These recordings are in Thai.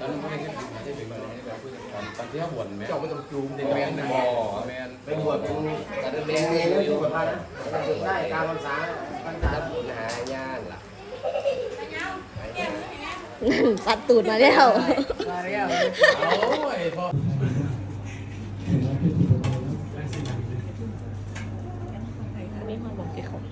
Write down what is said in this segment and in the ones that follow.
ตอนนั้นไม่ได้ไม่ได้ถึงแบบนี้แบบผู้จัดการตอนที่เขาบวชไหมเจ้าไม่ต้องจูมเด็กแมนบอแมนไปบวชเป็นการเรียนเรียนแล้วอยู่กับพระนะมันฝึกได้การภาษาภาษาบุญหายานล่ะตัดตูดมาแล้วมาแล้วโอ้ยพอ นี่มาบอกกี่คน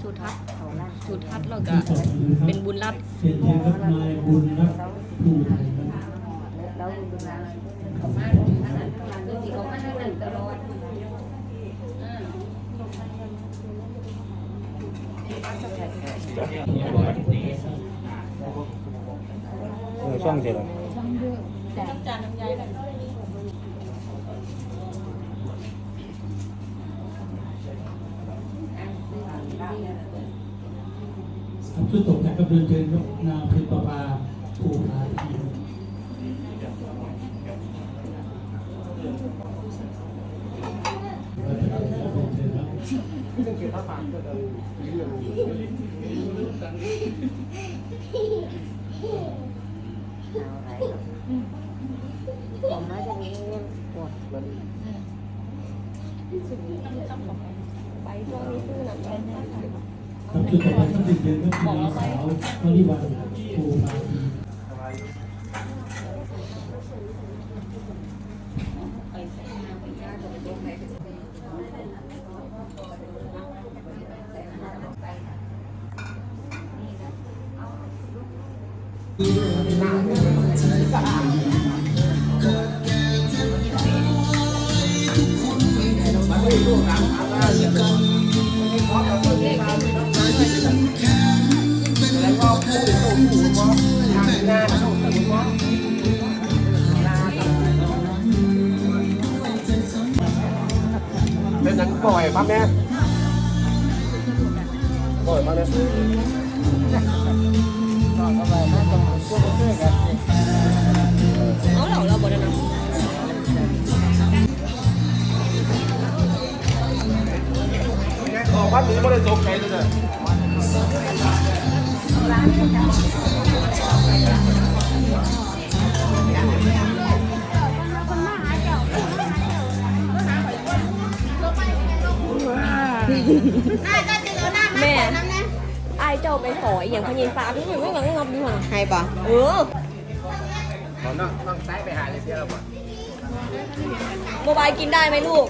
สุทัศน์ สุทัศน์เราก็เป็นบุญรัตน์เชิญเชิญครับนายบุญรับผู้ไทยครับแล้วดูนะเขามาดูขนาดขนาดนี้เขามาทางนั้นตลอดอ่าช่องเสร็จแล้วครับชุดตกแต่งกับเดินเชิญครับนาง เพชรประภาผู้พาทีมเชิญครับที่ต้องเกี่ยวกับผ่านก็จะมีเรื่องอยู่ผมน่าจะมีเงินปวดไปช่วงนี้ซื้อหนังเป็น ครับชุดต่อไปครับเดินเชิญครับนางสาววริวันผู้พาทีมแล้ว เป็นหนังปล่อยครับแม่ปล่อยมาเลยเอาเหล่าเราบนนั้นออกวัดนี้ไม่ได้ตกใจเลยนะ แม่ไอายเจ้าไปขออย่างพญินฟ้าพี่หนูไม่งับงับดูหน่อยให้ปะเออขอนั่งนั่งซ้ายไปหาเลยเดียวก่อนโมบายกินได้ไหมลูก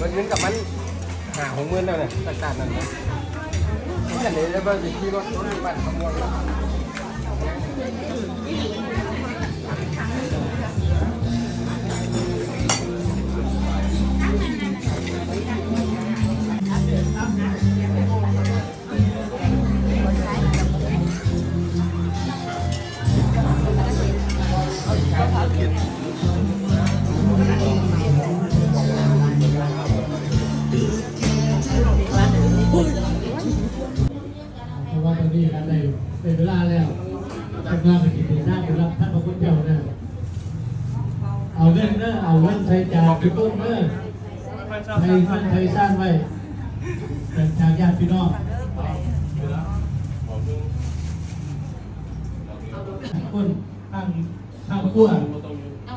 มันเงินกับมัน หาของเงินแล้วเนี่ยต่างนั่นนะที่กันเลยแล้วก็จะขี่รถรถที่บ้านขโมยเพ เวลาแล้วทำงานกินหน้าไปรับท่านพระคุณเจ้าแล้วเอาเงินเนอะเอาเงินใช้จ่ายไปต้นเนอะไทยเงินไทยสร้างไว้เป็นทางญาติพี่น้องคนข้างข้างขั้วก็ต้องเอ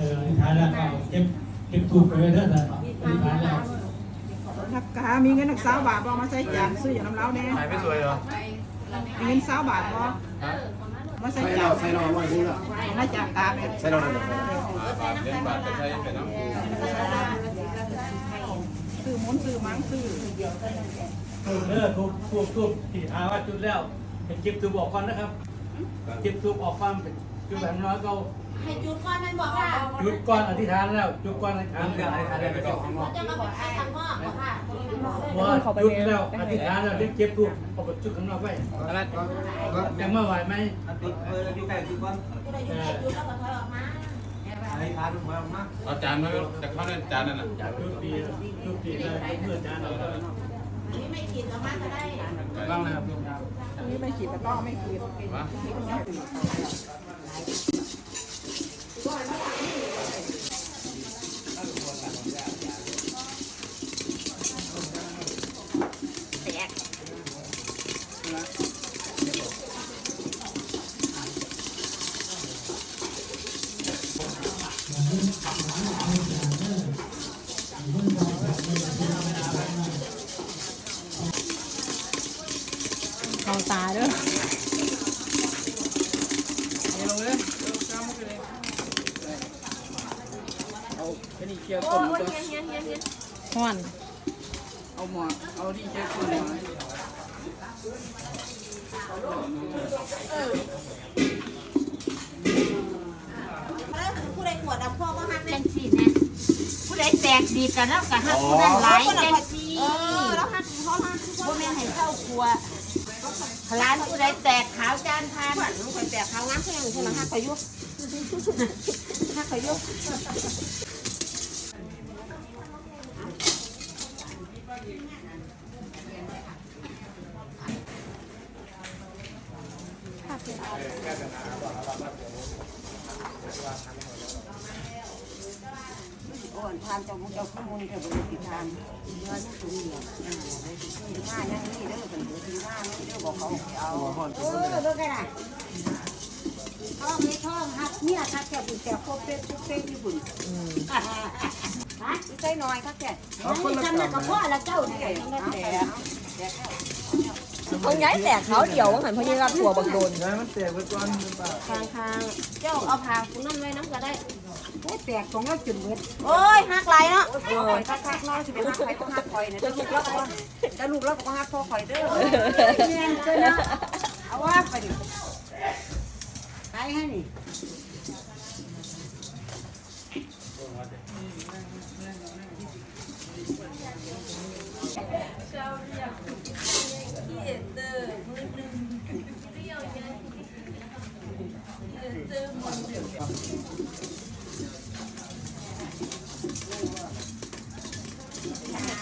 อท้ายแล้วก็เก็บเก็บถูกไปไว้เถอะนะท้ายแล้วนักกามีเงินนักสาวบาทบ่มาใช้จานซื้ออย่างน้ำเล้าแน่ถ่ายไม่สวยเหรอมีเงินสาวบาทบ่มาใช้ใส่จาเรานใส่เราไว้นี่เหรอมาจากตาเนี่ยใส่เราเลยบาทเล่นบาทจะใช้เป็นน้ำซื้อมุนซื้อมังซื้อ เออทุบทุบทุบที่ทาว่าจุดแล้วเป็นเก็บถูกออกก่อนนะครับเก็บถูกออกความเป็นจุดแบบน้อยก็ให้จุดก่อนมันบอกว่าจุดก่อนอธิษฐานแล้วจุดก่อนอธิษฐานแล้วอธิษฐานแล้วไปเจ้าของนอกเจ้าก็ไปให้ทางนอกบอกค่ะว่าจุดแล้วอธิษฐานแล้วเรียกเก็บทุกเอาไปจุดข้างนอกไว้อะไรก็แต่เมื่อไหวไหมติดเบอร์ที่ใกล้ที่ก้อนผู้ใดอยู่ใกล้จุดแล้วก็ถอยออกมาไอ้ทานมามาเอาจานมาจากข้าวเนี่ยจานนั่นน่ะจุดปีจุดปีเลยเมื่อจานเรา อันนี้ไม่กินออกมาก็ได้บ้างนะครับอันนี้ไม่ขีดแล้วก็ไม่ขีด มา มองตาด้วย ลงเลยจ้ามุกเลยเอันนี้เกี่ยวต้นยเฮียนเฮียนเฮียนห้อนเอาหมอนเอาที่เกี่ยวต้นมาผู้ใดขวดเอาพ่อก็หักจังสีนะผู้ใดแตกดีกันแล้วก็หักผู้นั้นหลายจังสีเออแล้วหักพ่อหักทุกคบ่นแม่นให้เข้าครัวร้านผู้ใดแตกขาวจานทานขวัญลูกคนแตกขาวง้ำเพื่อนคนละหักขยุกหักขยุก อ่อนทานจ้ามุกเจ้าขมุนจ้าบ่ได้ติทานเงินสูงเดียวอ่าได้สิซื้อมายังนี่เด้อเพิ่นสิซื้อมานี่เด้อบอกเขาเอาเออเบิ่งกันนะท้องไม่ท้องหักเนี่ยหักแก่บุญแก่โคเป็ดโคเป็ดญี่ปุ่นฮะ ใส่น้อยค่ะแก่นี่ทำนั่นกับพ่อแล้วเจ้านี่แต่ของย้ายแตกเขาเดี๋ยวว่าหันพอยีรับถั่วบักโดนแล้วมันเตะไปก่อนป่าคางคางเจ้าเอาผ้าคุณนั่นไว้น้ำก็ได้โอ้แตกของเราจุดเบิดโอ้ยหักไหลเนาะโอ้ยคักๆน้อยสิเป็นหักไผต้องหักข่อยนะเด้อลูกแล้วก็ถ้าลูกแล้วก็หักพ่อข่อยเด้อแม่นเจ้าเนาะเอาว่าไปดิไปให้นี่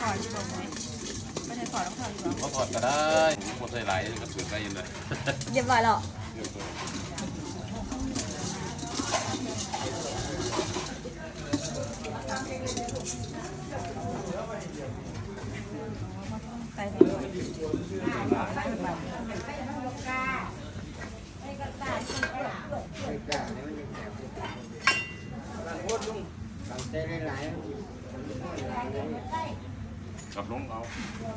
เขาถอดก็ได้หมดใส่หลก็ถือได้ยินเลยเรียบร้อยแล้วตั้งใจหลาย กับลงเอา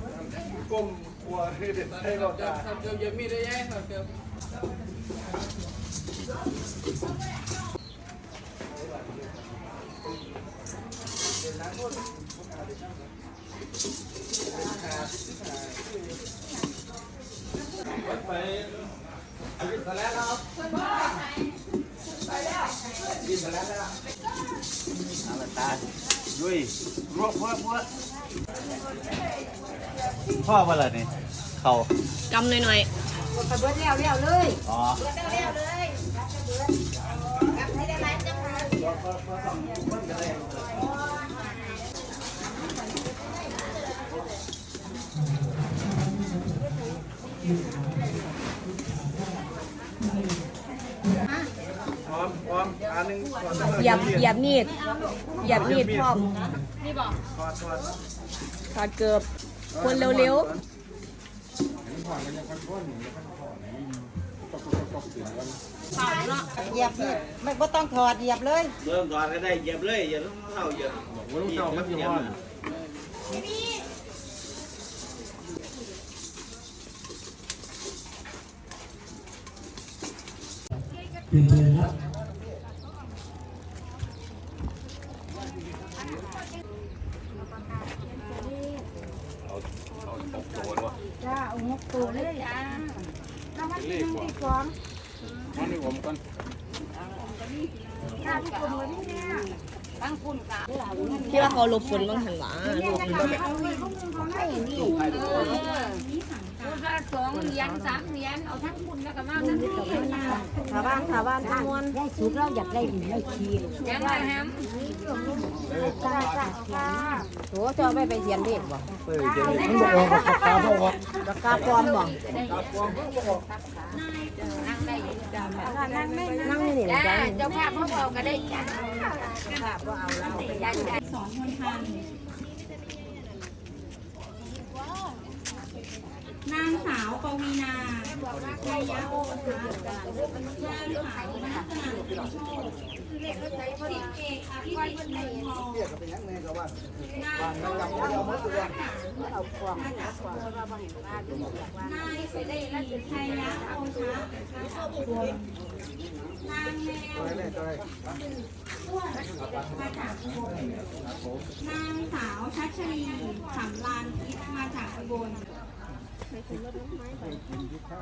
ๆก้มครัวให้เด็ดให้เราจ้าเกี่ยวเยี่ยมมีได้ยังครับเกี่ยวด้วยรวบรวบรวบ พ่อมาเลยนี่เขากำหน่อยไปเบิดแล้วแล้วเลยอ๋อพร้อมพร้อมอันหนึ่งก่อนๆเหยียบเหยียบมีดเหยียบมีดพร้อมทอดทอด ถอดเกือบ คนเร็วเหยียบนี่ไม่บ่ต้องถอดเหยียบเลยเริ่มก่อนก็ได้เหยียบเลยอย่าต้องเท่าเหยียบว่าลูกเจ้ามันอยู่ห้อนเป็นเลยครับ เอาเอาตกโดนวะ จ้าเอาหกตัวเลยจ้าน้ำ มันที่หนึ่งที่สองมันนี่ผมกันตั้งคุณกะที่ว่าเขาหลบฝนบ้างหันหวาหลบฝนเอาเงินเขาเงินเขาให้นี่เออคุณละสองเหรียญสามเหรียญเอาทั้งคุณแล้วก็มาทั้งที่ชาวบ้านชาวบ้านทั้งมวลได้สุดเราอยากได้ดีได้คียังไงแฮมจ้าจ้าค่ะโหจะเอาไปไปเขียนเลขบ่ออเดี๋ยวมันบอกว่าปากกาบอกว่าปากกาปลอมบ่นั่งได้ นั่งไม่นั่งนี่นี่จ้าจ้าเจ้าภาพเขาบอกก็ได้จ้าภาพก็เอาเราจ้าจ้าสอนคนทันนางสาวปวีนาชัยโอชา นางสาวนัสนันโชคสิบเอกอภิสิทธิ์เมืองทองนางต้องนายเสรีชัยยะโอชานางแมวมาจากอุบลนางสาวชัชรีสำลานคิดมาจากอุบล น